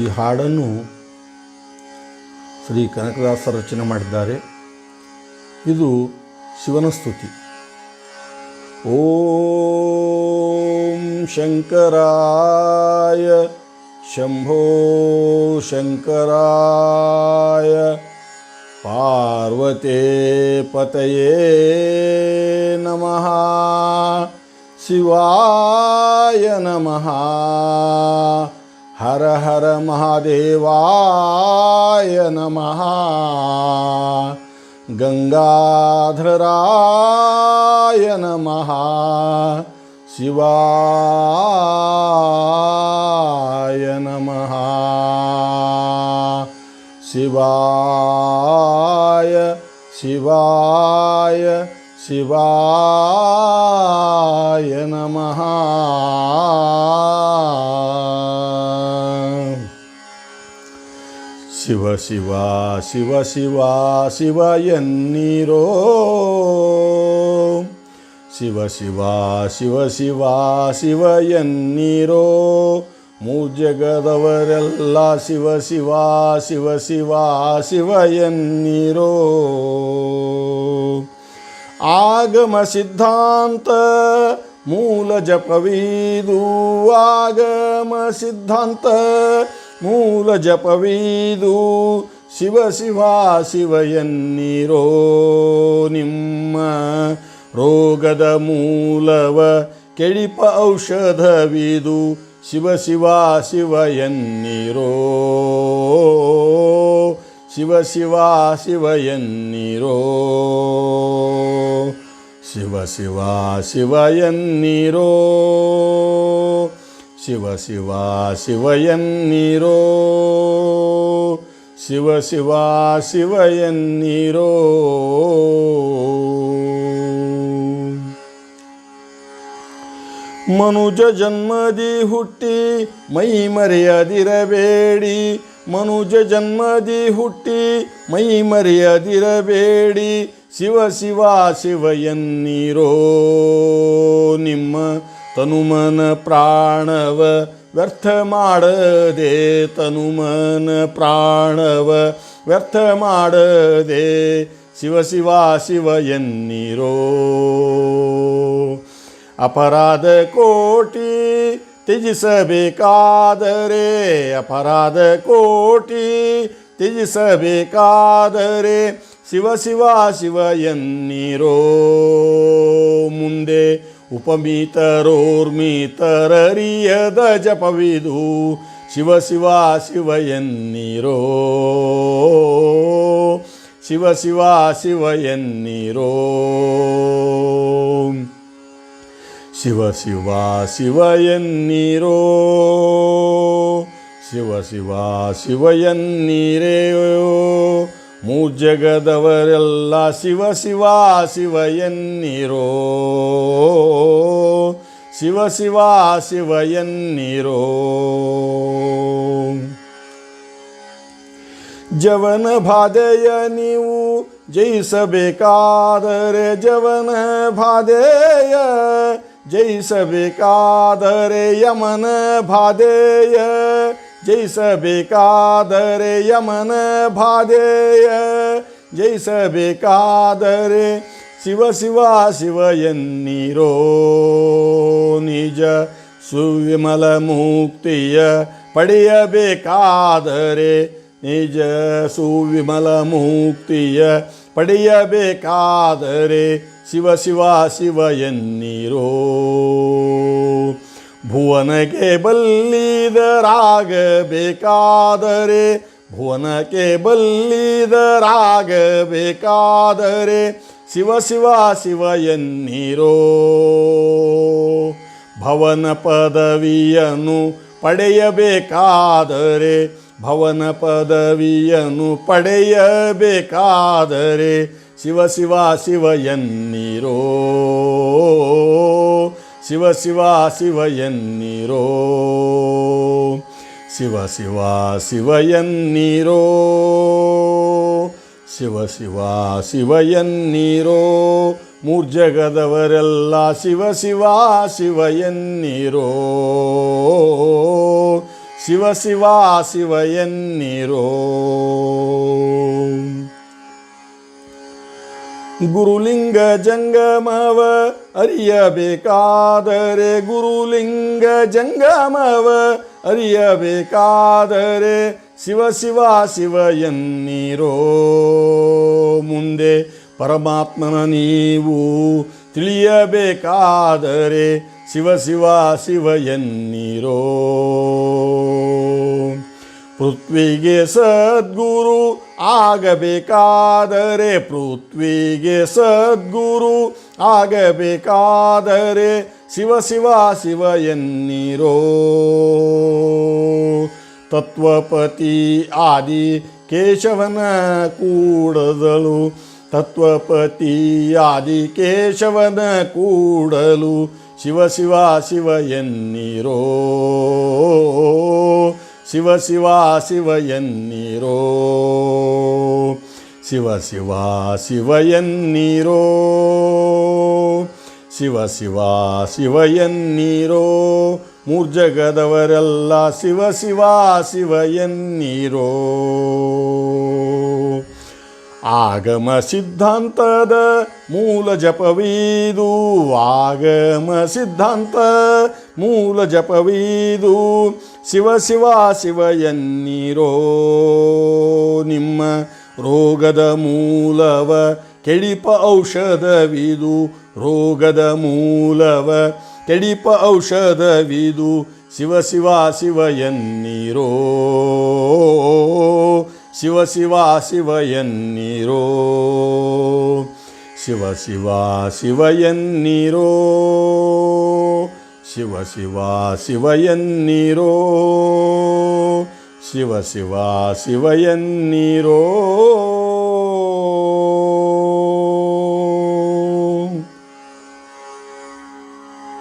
ಈ ಹಾಡನ್ನು ಶ್ರೀ ಕನಕದಾಸ ರಚನೆ ಮಾಡಿದ್ದಾರೆ. ಇದು ಶಿವನ ಸ್ತುತಿ. ಓಂ ಶಂಕರಾಯ ಶಂಭೋ ಶಂಕರಾಯ ಪಾರ್ವತೆ ಪತಯೇ ನಮಃ ಶಿವಾಯ ನಮಃ. हर हर महादेवाय नमः। गङ्गाधराय नमः। शिवाय नमः। शिवाय शिवाय ಶಿವಾಯ ನಮಃ ಶಿವ ಶಿವ ಶಿವ ಶಿವ ಶಿವ ಎನ್ನೀರೋ ಶಿವ ಶಿವ ಶಿವ ಶಿವ ಶಿವ ಎನ್ನೀರೋ ಮೂಜಗದವರೆಲ್ಲ ಶಿವ ಶಿವ ಶಿವ ಶಿವ ಶಿವ ಎನ್ನೀರೋ ಆಗಮ ಸಿದ್ಧಾಂತ ಮೂಲ ಜಪವೀದು ಆಗಮ ಸಿದ್ಧಾಂತ ಮೂಲ ಜಪವೀದು ಶಿವ ಶಿವ ಶಿವಯನ್ನಿರೋ ನಿಮ್ಮ ರೋಗದ ಮೂಲವ ಕೆಳಿಪ ಔಷಧವಿದು ಶಿವ ಶಿವ ಶಿವ ಎನ್ನೀರೋ ಶಿವ ಶಿವ ಶಿವ ಎನ್ನೀರೋ? ಶಿವ ಶಿವ ಶಿವ ಎನ್ನೀರೋ? ಶಿವ ಶಿವ ಶಿವ ಎನ್ನೀರೋ? ಶಿವ ಶಿವ ಶಿವ ಎನ್ನೀರೋ? ಮನುಜ ಜನ್ಮದಿ ಹುಟ್ಟಿ ಮೈ ಮರೆಯದಿರಬೇಡಿ. ಮನುಜ ಜನ್ಮದಿ ಹುಟ್ಟಿ, ಮೈ ಮರೆಯದಿರಬೇಡಿ. ಶಿವ ಶಿವ ಶಿವಯನ್ನಿರೋ ನಿಮ್ಮ ತನುಮನ ಪ್ರಾಣವ. ವ್ಯರ್ಥ ಮಾಡದೆ ತನುಮನ ಪ್ರಾಣವ. ವ್ಯರ್ಥ ಮಾಡದೆ ಶಿವ ಶಿವ ಶಿವಯನ್ನಿರೋ ಅಪರಾಧ ಕೋಟಿ ತ್ಯಜಿಸಬೇಕಾದರೆ ಅಪರಾಧ ಕೋಟಿ. ತ್ಯಜಿಸಬೇಕಾದರೆ ಶಿವ ಶಿವ ಶಿವ ಎನ್ನಿರೋ ಮುಂದೆ ಉಪಮಿತರೋರ್ಮಿತರರಿಯದ ಜಪವಿದು. ಶಿವ ಶಿವ ಶಿವ ಎನ್ನಿರೋ ಶಿವ ಶಿವ ಶಿವ ಎನ್ನೀರೋ ಶಿವ ಶಿವ ಶಿವ ಎನ್ನೀರೋ. ಶಿವ ಶಿವ ಶಿವ ಮೂ ಜಗದವರೆಲ್ಲ ಶಿವ ಶಿವ ಶಿವ ಎನ್ನೀರೋ. ಶಿವ ಶಿವ ಶಿವ ಎನ್ನೀರೋ. ಜವನ ಬಾಧೆಯ ನೀವು ಜಯಿಸಬೇಕಾದರೆ ಜವನ ಬಾಧೆಯ ಜಯಿಸಬೇಕಾದರೆ ಯಮನ ಬಾಧೆಯ ಜಯಿಸಬೇಕಾದರೆ ಯಮನ ಬಾಧೆಯ ಜಯಿಸಬೇಕಾದರೆ ಶಿವ ಶಿವ ಶಿವ ಎನ್ನೀರೋ ನಿಜ ಸುವಿಮಲ ಮುಕ್ತಿಯ ಪಡೆಯಬೇಕಾದರೆ ನಿಜ ಸುವಿಮಲ ಮುಕ್ತಿಯ ಪಡೆಯಬೇಕಾದರೆ ಶಿವ ಶಿವ ಶಿವ ಎನ್ನೀರೋ. ಭುವನಕ್ಕೆ ಬಲ್ಲಿದರಾಗಬೇಕಾದರೆ ಭುವನಕ್ಕೆ ಬಲ್ಲಿದರಾಗಬೇಕಾದರೆ ಶಿವ ಶಿವ ಶಿವ ಎನ್ನೀರೋ. ಭವನ ಪದವಿಯನ್ನು ಪಡೆಯಬೇಕಾದರೆ, ಭವನ ಪದವಿಯನ್ನು ಪಡೆಯಬೇಕಾದರೆ ಶಿವ ಶಿವ ಶಿವ ಎನ್ನೀರೋ ಶಿವ ಶಿವ ಶಿವ ಎನ್ನೀರೋ ಶಿವ ಶಿವ ಶಿವ ಎನ್ನೀರೋ ಶಿವ ಶಿವ ಶಿವ ಎನ್ನೀರೋ ಮೂರ್ಜಗದವರೆಲ್ಲ ಶಿವ ಶಿವ ಶಿವ ಎನ್ನೀರೋ ಶಿವ ಶಿವ ಶಿವ ಎನ್ನಿರೋ ಗುರುಲಿಂಗ ಜಂಗಮವ ಅರಿಯಬೇಕಾದರೆ ಗುರುಲಿಂಗ ಜಂಗಮವ ಅರಿಯಬೇಕಾದರೆ ಶಿವ ಶಿವ ಶಿವ ಎನ್ನಿರೋ ಮುಂದೆ ಪರಮಾತ್ಮನ ನೀವು ತಿಳಿಯಬೇಕಾದರೆ ಶಿವ ಶಿವ ಶಿವ ಎನ್ನಿರೋ ಪೃಥ್ವಿಗೆ ಸದ್ಗುರು ಆಗಬೇಕಾದರೆ, ಪೃಥ್ವಿಗೆ ಸದ್ಗುರು ಆಗಬೇಕಾದರೆ ಶಿವ ಶಿವ ಶಿವ ಎನ್ನಿರೋ. ತತ್ವಪತಿ ಆದಿ ಕೇಶವನ ಕೂಡದಳು. ತತ್ವಪತಿ ಆದಿ ಕೇಶವನ ಕೂಡಲು ಶಿವ ಶಿವ ಶಿವ ಎನ್ನಿರೋ. ಶಿವ ಶಿವ ಶಿವ ಎನ್ನಿರೋ. ಶಿವ ಶಿವ ಶಿವ ಎನ್ನಿರೋ. ಶಿವ ಶಿವ ಶಿವ ಎನ್ನಿರೋ. ಮೂರ್ಜಗದವರೆಲ್ಲ ಶಿವ ಶಿವ ಶಿವ ಎನ್ನಿರೋ. ಆಗಮ ಸಿದ್ಧಾಂತದ ಮೂಲ ಜಪವೀದು ಆಗಮ ಸಿದ್ಧಾಂತ ಮೂಲ ಜಪವೀದು. ಶಿವ ಶಿವ ಶಿವ ಎನ್ನಿರೋ ನಿಮ್ಮ ರೋಗದ ಮೂಲವ, ಕೆಡಿಪ ಔಷಧವಿದು ರೋಗದ ಮೂಲವ, ಕೆಡಿಪ ಔಷಧವಿದು ಶಿವ ಶಿವ ಶಿವ ಯನ್ನಿರೋ ಶಿವ ಶಿವ ಶಿವ ಯನ್ನಿರೋ ಶಿವ ಶಿವ ಶಿವ ಎನ್ನಿರೋ. ಶಿವ ಶಿವ ಶಿವ ಎನ್ನಿರೋ ಶಿವ ಶಿವ ಶಿವ ಎನ್ನಿರೋ